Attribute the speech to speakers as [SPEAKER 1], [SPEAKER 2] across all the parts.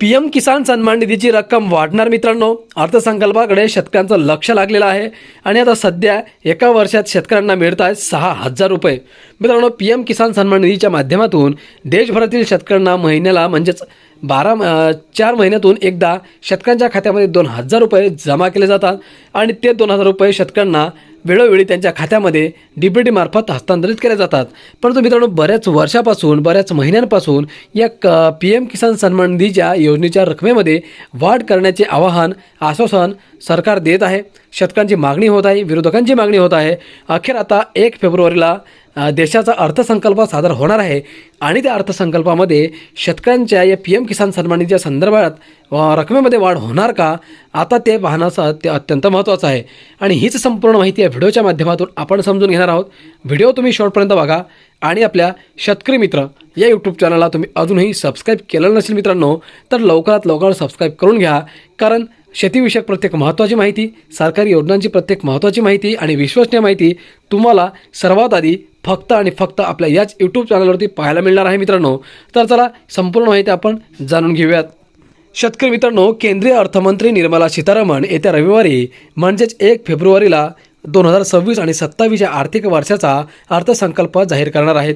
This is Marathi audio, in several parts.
[SPEAKER 1] पी एम किसान सन्मान निधीची रक्कम वाढणार मित्रांनो. अर्थसंकल्पाकडे शेतकऱ्यांचं लक्ष लागलेलं आहे. आणि आता सध्या एका वर्षात शेतकऱ्यांना मिळत आहेत सहा हजार रुपये. मित्रांनो पी एम किसान सन्मान निधीच्या माध्यमातून देशभरातील शेतकऱ्यांना महिन्याला म्हणजेच बारा चार महिन्यातून एकदा शेतकऱ्यांच्या खात्यामध्ये दोन हजार रुपये जमा केले जातात. आणि ते दोन हजार रुपये शेतकऱ्यांना वेळोवेळी त्यांच्या खात्यामध्ये डी बी टीमार्फत हस्तांतरित केले जातात. परंतु मित्रांनो बऱ्याच वर्षापासून बऱ्याच महिन्यांपासून या क पी एम किसान सन्मान निधीच्या योजनेच्या रकमेमध्ये वाढ करण्याचे आवाहन आश्वासन सरकार देत आहे. शेतकऱ्यांची मागणी होत आहे विरोधकांची मागणी होत आहे. अखेर आता एक फेब्रुवारीला देशाचा अर्थसंकल्प सादर होणार आहे आणि त्या अर्थसंकल्पामध्ये शेतकऱ्यांच्या या पी एम किसान सन्मान निधीच्या संदर्भात रकमेमध्ये वाढ होणार का? आता ते पाहणं ते अत्यंत महत्त्वाचं आहे. आणि हीच संपूर्ण माहिती या व्हिडिओच्या माध्यमातून आपण समजून घेणार आहोत. व्हिडिओ तुम्ही शेवटपर्यंत बघा आणि आपल्या शेतकरी मित्र या यूट्यूब चॅनलला तुम्ही अजूनही सबस्क्राईब केलं नसेल मित्रांनो तर लवकरात लवकर सबस्क्राईब करून घ्या. कारण शेतीविषयक प्रत्येक महत्त्वाची माहिती सरकारी योजनांची प्रत्येक महत्त्वाची माहिती आणि विश्वसनीय माहिती तुम्हाला सर्वात आधी फक्त आणि फक्त आपल्या याच यूट्यूब चॅनलवरती पाहायला मिळणार आहे मित्रांनो. तर चला संपूर्ण माहिती आपण जाणून घेऊयात. शेतकरी मित्रांनो केंद्रीय अर्थमंत्री निर्मला सीतारामन येत्या रविवारी म्हणजेच एक फेब्रुवारीला दोन हजार सव्वीस आणि सत्तावीसच्या आर्थिक वर्षाचा अर्थसंकल्प जाहीर करणार आहेत.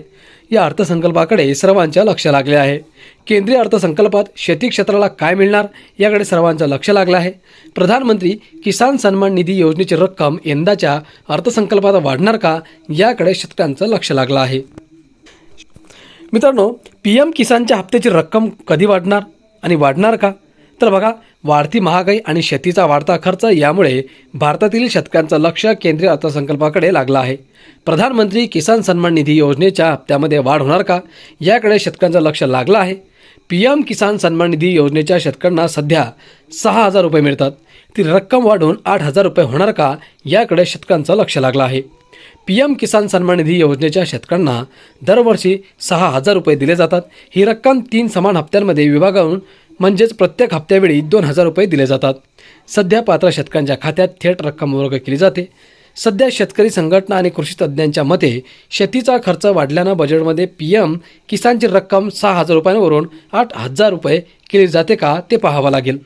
[SPEAKER 1] या अर्थसंकल्पाकडे सर्वांच्या लक्ष लागले आहे. केंद्रीय अर्थसंकल्पात शेती क्षेत्राला काय मिळणार याकडे सर्वांचं लक्ष लागलं आहे. प्रधानमंत्री किसान सन्मान निधी योजनेची रक्कम यंदाच्या अर्थसंकल्पात वाढणार का याकडे शेतकऱ्यांचं लक्ष लागलं आहे. मित्रांनो पी एम किसानच्या हप्त्याची रक्कम कधी वाढणार आणि वाढणार का? तर बघा वाढती महागाई आणि शेतीचा वाढता खर्च यामुळे भारतातील शेतकऱ्यांचं लक्ष केंद्रीय अर्थसंकल्पाकडे लागलं आहे. प्रधानमंत्री किसान सन्मान निधी योजनेच्या हप्त्यामध्ये वाढ होणार का? याकडे शेतकऱ्यांचं लक्ष लागलं आहे. पी एम किसान सन्मान निधी योजनेच्या शेतकऱ्यांना सध्या सहा हजार रुपये मिळतात. ती रक्कम वाढून आठ हजार रुपये होणार का? याकडे शेतकऱ्यांचं लक्ष लागलं आहे. पी एम किसान सन्मान निधी योजनेच्या शेतकऱ्यांना दरवर्षी सहा हजार रुपये दिले जातात. ही रक्कम तीन समान हप्त्यांमध्ये विभागावून म्हणजेच प्रत्येक हप्त्यावेळी दोन हजार रुपये दिले जातात. सध्या पात्र शेतकऱ्यांच्या खात्यात थेट रक्कम वर्ग केली जाते. सध्या शेतकरी संघटना आणि कृषी तज्ज्ञांच्या मते शेतीचा खर्च वाढल्यानं बजेटमध्ये पी एम किसानची रक्कम सहा हजार रुपयांवरून आठ हजार रुपये केली जाते का ते पाहावं लागेल.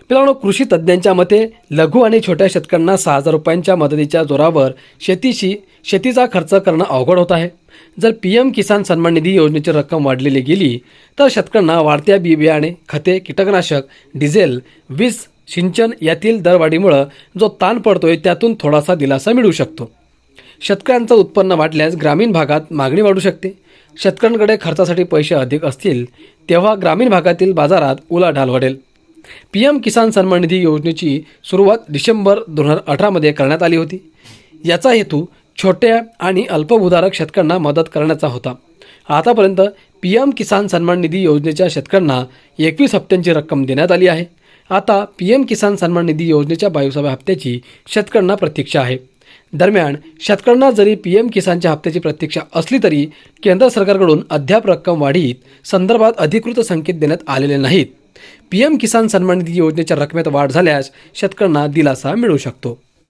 [SPEAKER 1] मित्रांनो कृषी तज्ज्ञांच्या मते लघु आणि छोट्या शेतकऱ्यांना सहा हजार रुपयांच्या मदतीच्या जोरावर शेतीशी शेतीचा खर्च करणं अवघड होत आहे. जर पी एम किसान सन्मान निधी योजनेची रक्कम वाढलेली गेली तर शेतकऱ्यांना वाढत्या बी बियाणे खते कीटकनाशक डिझेल वीज सिंचन यातील दरवाढीमुळं जो ताण पडतोय त्यातून थोडासा दिलासा मिळू शकतो. शेतकऱ्यांचं उत्पन्न वाढल्यास ग्रामीण भागात मागणी वाढू शकते. शेतकऱ्यांकडे खर्चासाठी पैसे अधिक असतील तेव्हा ग्रामीण भागातील बाजारात उलाढाल वाढेल. पी एम किसान सन्मान निधी योजनेची सुरुवात डिसेंबर दोन हजार अठरामध्ये करण्यात आली होती. याचा हेतू छोट्या आणि अल्पभूधारक शेतकऱ्यांना मदत करण्याचा होता. आतापर्यंत पी एम किसान सन्मान निधी योजनेच्या शेतकऱ्यांना एकवीस हप्त्यांची रक्कम देण्यात आली आहे. आता पी एम किसान सन्मान निधी योजनेच्या बावीसाव्या हप्त्याची शेतकऱ्यांना प्रतीक्षा आहे. दरम्यान शेतकऱ्यांना जरी पी एम किसानच्या हप्त्याची प्रतीक्षा असली तरी केंद्र सरकारकडून अद्याप रक्कम वाढीत संदर्भात अधिकृत संकेत देण्यात आलेले नाहीत. पी एम किसान सन्मान निधी योजनेच्या रकमेत वाढ झाल्यास शेतकऱ्यांना दिलासा मिळू शकतो.